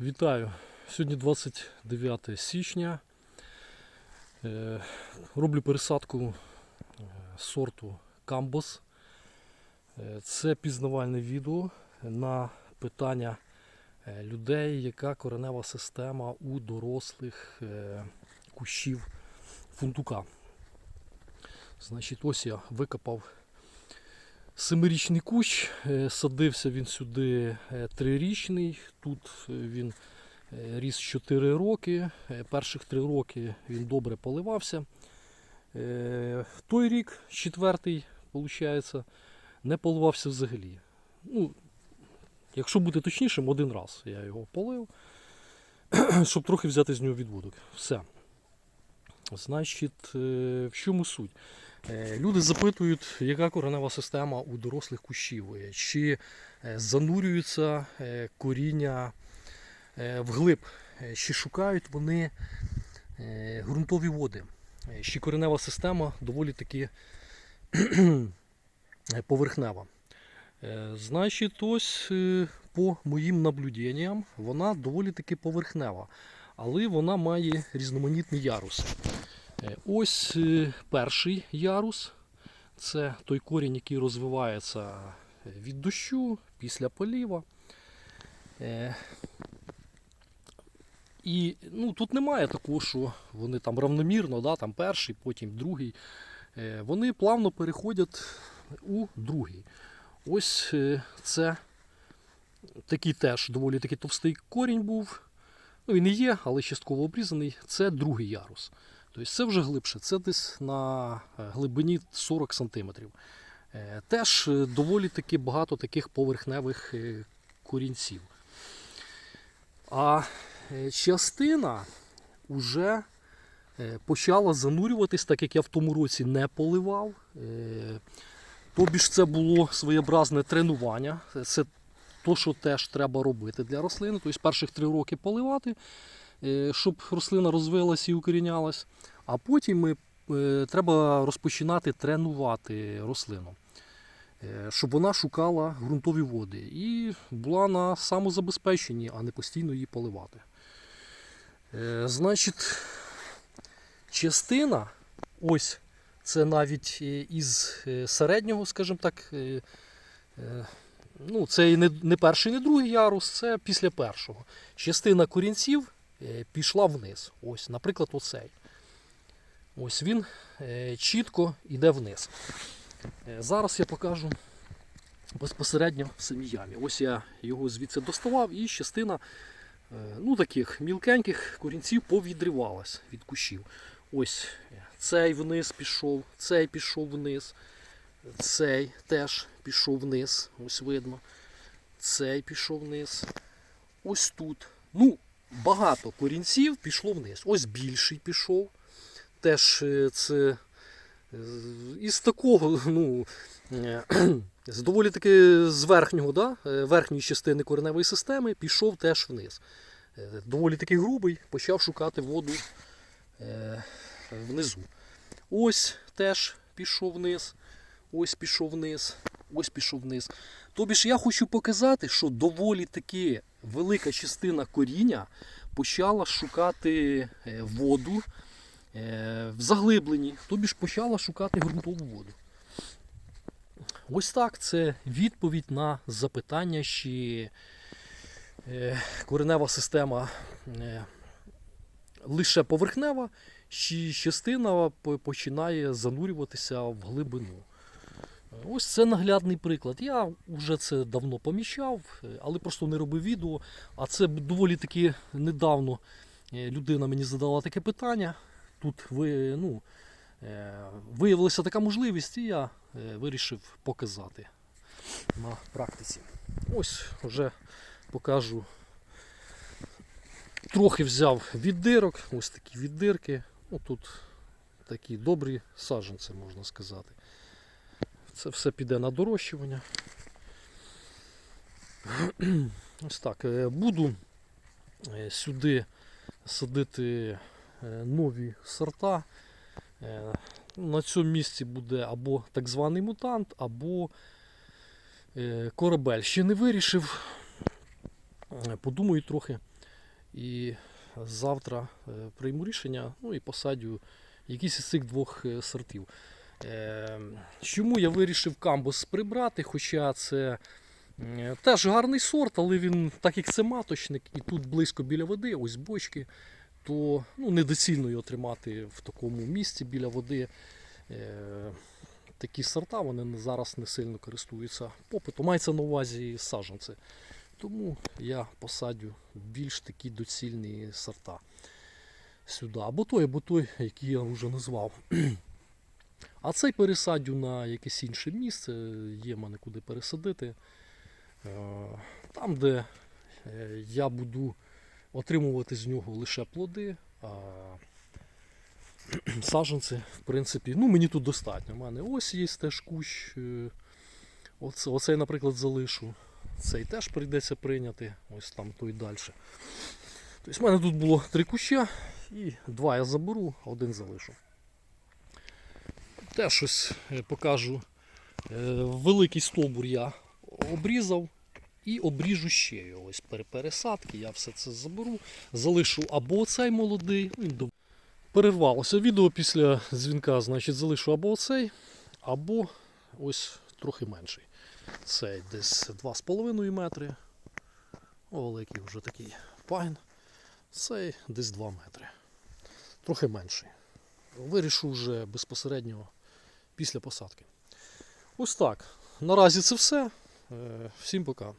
Вітаю! Сьогодні 29 січня. Е, Роблю пересадку е, сорту Камбос. Е, Це пізнавальне відео на питання людей, яка коренева система у дорослих кущів фунтука. Значить, ось я викопав семирічний кущ, е, садився він сюди е, трирічний. Тут е, він ріс 4 роки. Перших 3 роки він добре поливався. Той рік, четвертий, виходить, не поливався взагалі. Ну, якщо бути точнішим, один раз я його полив, щоб трохи взяти з нього відводок. Все. Значить, в чому суть? Е, Люди запитують, яка коренева система у дорослих кущів, е, чи е, занурюються коріння вглиб, чи шукають вони ґрунтові води. Чи коренева система доволі таки поверхнева. Значить, ось по моїм наблюденням, вона доволі таки поверхнева, але вона має різноманітний ярус. Е, Ось е, перший ярус. Це той корінь, який розвивається від дощу після поліва. Е, І ну, тут немає такого, що вони там равномірно, да, там перший, потім другий. Е, Вони плавно переходять у другий. Ось е, це такий теж доволі таки товстий корінь був. Ну, він і є, але частково обрізаний. Це другий ярус. Тобто це вже глибше, це десь на е, глибині 40 см. Теж е, доволі таки багато таких поверхневих е, корінців. А е, частина вже е, почала занурюватись, так як я в тому році не поливав. Е, Тобі ж це було своєобразне тренування. Це то, що теж треба робити для рослини. Тобто перших три роки поливати, е, щоб рослина розвилась і укорінялась. А потім ми, е, треба розпочинати тренувати рослину, е, щоб вона шукала ґрунтові води і була на самозабезпеченні, а не постійно її поливати. Е, Значить, частина, ось це навіть е, із е, середнього, скажімо так, е, е, ну, це і не, перший, не другий ярус, це після першого. Частина корінців е, пішла вниз. Ось, наприклад, оцей. Ось він е, чітко йде вниз. Е, Зараз я покажу безпосередньо в самій ямі. Ось я його звідси доставав, і частина е, ну, таких мілкеньких корінців повідривалась від кущів. Ось е, цей вниз пішов, цей пішов вниз, цей теж пішов вниз, ось видно. Цей пішов вниз. Ось тут. Ну, багато корінців пішло вниз. Ось більший пішов. Теж е, це е, із такого, ну, е, з доволі таки з верхнього, да, верхньої частини кореневої системи пішов теж вниз. Доволі таки грубий, почав шукати воду внизу. Ось теж пішов вниз, ось пішов вниз, ось пішов вниз. Тобі ж я хочу показати, що доволі таки велика частина коріння почала шукати е, воду е, в заглибленні, тобі ж почала шукати ґрунтову воду. Ось так це відповідь на запитання, чи е, коренева система лише поверхнева, чи частина починає занурюватися в глибину. Ось це наглядний приклад. Я вже це давно помічав, е, але просто не робив відео. А це доволі таки недавно е, людина мені задала таке питання. Тут ви, ну, е, виявилася така можливість, і я е, вирішив показати на практиці. Ось вже покажу. Трохи взяв віддирок, ось такі віддирки. Тут такі добрі саджанці, можна сказати. Це все піде на дорощування. Ось так. е, Буду е, сюди садити е, нові сорта. На цьому місці буде або так званий мутант, або корабель. Ще не вирішив. Подумаю трохи, І завтра прийму рішення, ну і посадю якийсь із цих двох сортів. Е, Чому я вирішив камбус прибрати, хоча це теж гарний сорт, але він, так як це маточник, і тут близько біля води, ось бочки, то ну, недоцільно його тримати в такому місці біля води. Е, Такі сорта вони зараз не сильно користуються попитом. Мається на увазі саджанці. Тому я посадю більш такі доцільні сорта сюди. Або той, або той, який я вже назвав. А цей пересадю на якесь інше місце, є в мене куди пересадити. Е, Там, де е, я буду отримувати з нього лише плоди, а саджанці, в принципі, ну мені тут достатньо. У мене ось є теж кущ. е, Оце, оцей, наприклад, залишу. Цей теж прийдеться прийняти. Ось там той далі. Тобто в мене тут було три куща, і два я заберу, один залишу. Теж щось е, покажу. Е, Великий стовбур я обрізав і обріжу ще його. Ось пересадки, я все це заберу, залишу або цей молодий. ну, Перервалося відео після дзвінка, значить, залишу або оцей, або ось трохи менший. Цей десь 2,5 метри. О, великий вже такий пайн. Цей десь 2 метри. Трохи менший. Вирішу вже безпосередньо після посадки. Ось так. Наразі це все. Е, Всім пока.